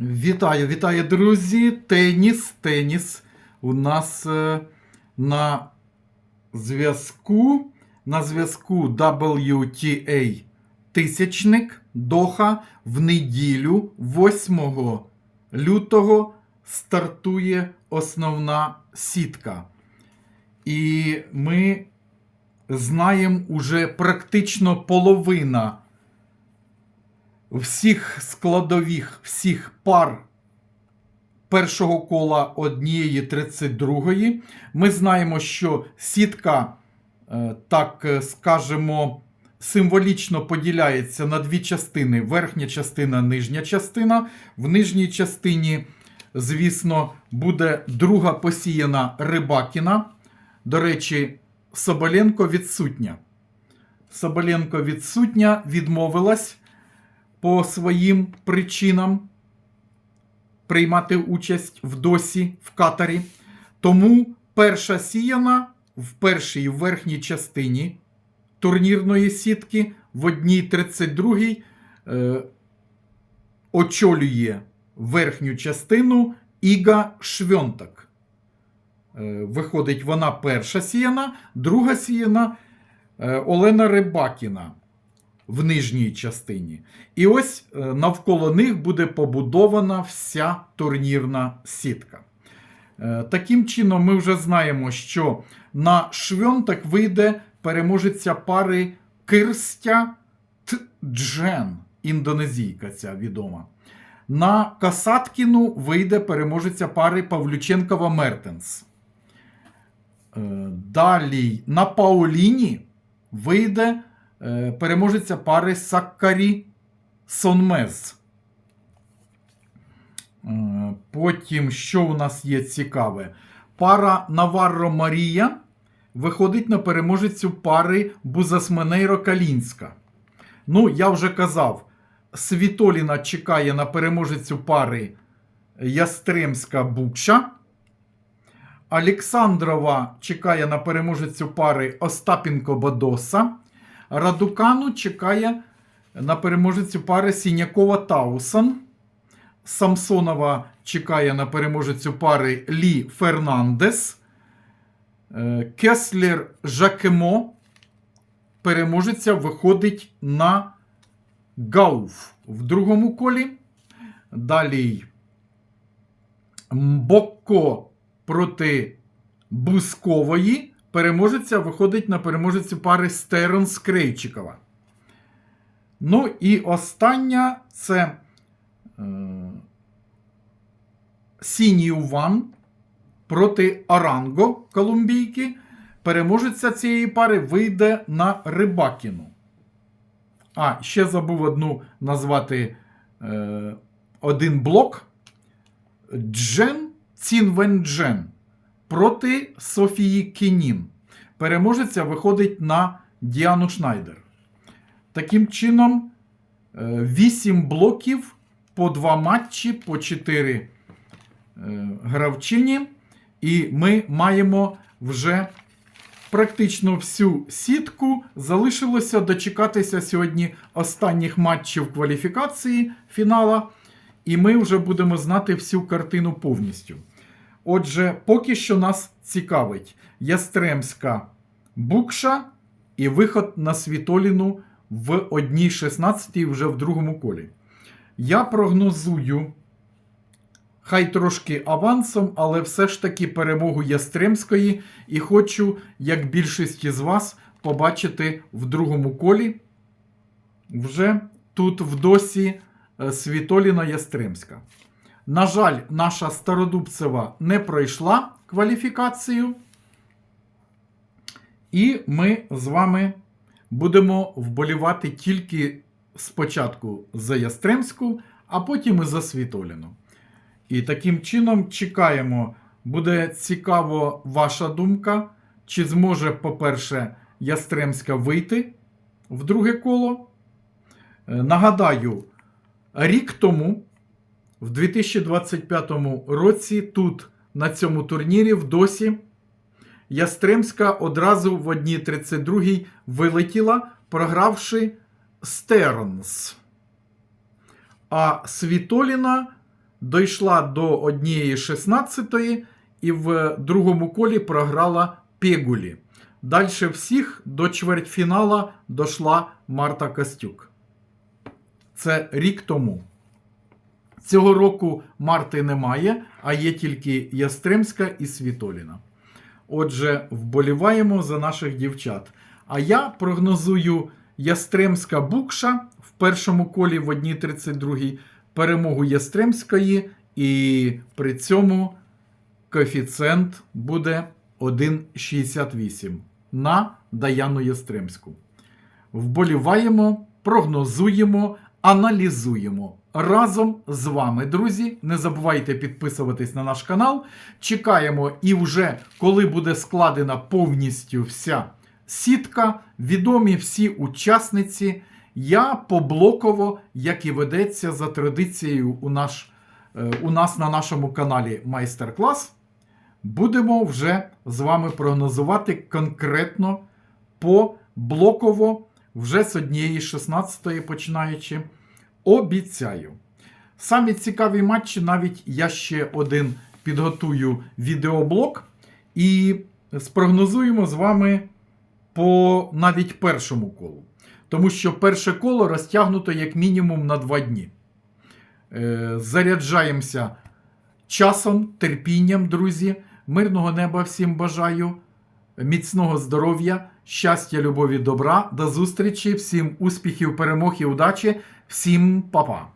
Вітаю, вітаю, друзі! Теніс, теніс. У нас е, на зв'язку на зв'язку WTA тисячник Доха в неділю 8 лютого стартує основна сітка. І ми знаємо уже практично половина всіх складових, всіх пар першого кола однієї 32-ї. Ми знаємо, що сітка, е, так е, скажемо, символічно поділяється на дві частини: верхня частина, нижня частина. В нижній частині, звісно, буде друга посіяна Рибакіна. До речі, Соболенко відсутня. Соболенко відсутня, відмовилась по своїм причинам приймати участь в досі в катарі. Тому перша сіяна в першій верхній частині турнірної сітки в одній 32 е, очолює верхню частину Іга Швьонтак. Е, виходить, вона перша сіяна, друга сіяна е, Олена Рибакіна в нижній частині. І ось е, навколо них буде побудована вся турнірна сітка. Е, Таким чином, ми вже знаємо, що на Швьонтак вийде переможеця пари Кирстя Тджен, індонезійка ця відома. На Касаткіну вийде переможеця пари Павлюченкова Мертенс. Е, Далі на Пауліні вийде переможеця пари Саккарі Сонмез. Е, Потім, що у нас є цікаве? Пара Наварро Марія виходить на переможецю пари Бузасменейро Калінська. Ну, я вже казав, Світоліна чекає на переможецю пари Ястремська Букша. Олександрова чекає на переможецю пари Остапінко Бадоса. Радукану чекає на переможецю пари Сінякова Таусон. Самсонова чекає на переможецю пари Лі Фернандес. Е, Кеслер Жакемо. Переможеця виходить на Гауф в другому колі. Далі Мбокко проти Бускової. Переможеця виходить на переможецю пари Стерн Скрейчикова. Ну і остання це е, Сінію Ван проти Оранго Колумбійки. Переможеця цієї пари вийде на Рибакіну. А, ще забув одну назвати е, один блок. Джен Цінвенджен проти Софії Кінін. Переможеця виходить на Діану Шнайдер. Таким чином, 8 блоків по 2 матчі, по 4 гравчині. І ми маємо вже практично всю сітку. Залишилося дочекатися сьогодні останніх матчів кваліфікації фінала. І ми вже будемо знати всю картину повністю. Отже, поки що нас цікавить Ястремська букша і виход на Світоліну в одній 16 вже в другому колі. Я прогнозую, хай трошки авансом, але все ж таки перемогу Ястремської. І хочу, як більшість із вас, побачити в другому колі. Вже тут в досі е, Світоліна Ястремська. На жаль, наша Стародубцева не пройшла кваліфікацію. І ми з вами будемо вболівати тільки спочатку за Ястремську, а потім і за Світоліну. І таким чином чекаємо, буде цікаво ваша думка, чи зможе, по-перше, Ястремська вийти в друге коло. Е, Нагадаю, рік тому. В 2025 році тут, на цьому турнірі, в досі, Ястремська одразу в 1.32 вилетіла, програвши Стернс. А Світоліна дійшла до 1-16 і в другому колі програла Пегулі. Далі всіх до чвертьфінала дійшла Марта Костюк. Це рік тому. Цього року Марти немає, а є тільки Ястремська і Світоліна. Отже, вболіваємо за наших дівчат. А я прогнозую Ястремська Букша в першому колі в 1.32 перемогу Ястремської, і при цьому коефіцієнт буде 1,68 на Даяну Ястремську. Вболіваємо, прогнозуємо, аналізуємо. Разом з вами, друзі. Не забувайте підписуватись на наш канал. Чекаємо, і вже коли буде складена повністю вся сітка, відомі всі учасниці. Я поблоково, як і ведеться за традицією у, наш, е, у нас на нашому каналі майстер-клас, будемо вже з вами прогнозувати конкретно по блоково, вже з однієї 16 починаючи. Обіцяю. Самі цікаві матчі, навіть я ще один підготую відеоблог і спрогнозуємо з вами по навіть першому колу. Тому що перше коло розтягнуто як мінімум на два дні. Е, заряджаємося часом, терпінням, друзі. Мирного неба всім бажаю, міцного здоров'я, щастя, любові, добра. До зустрічі, всім успіхів, перемог і удачі, всім па-па!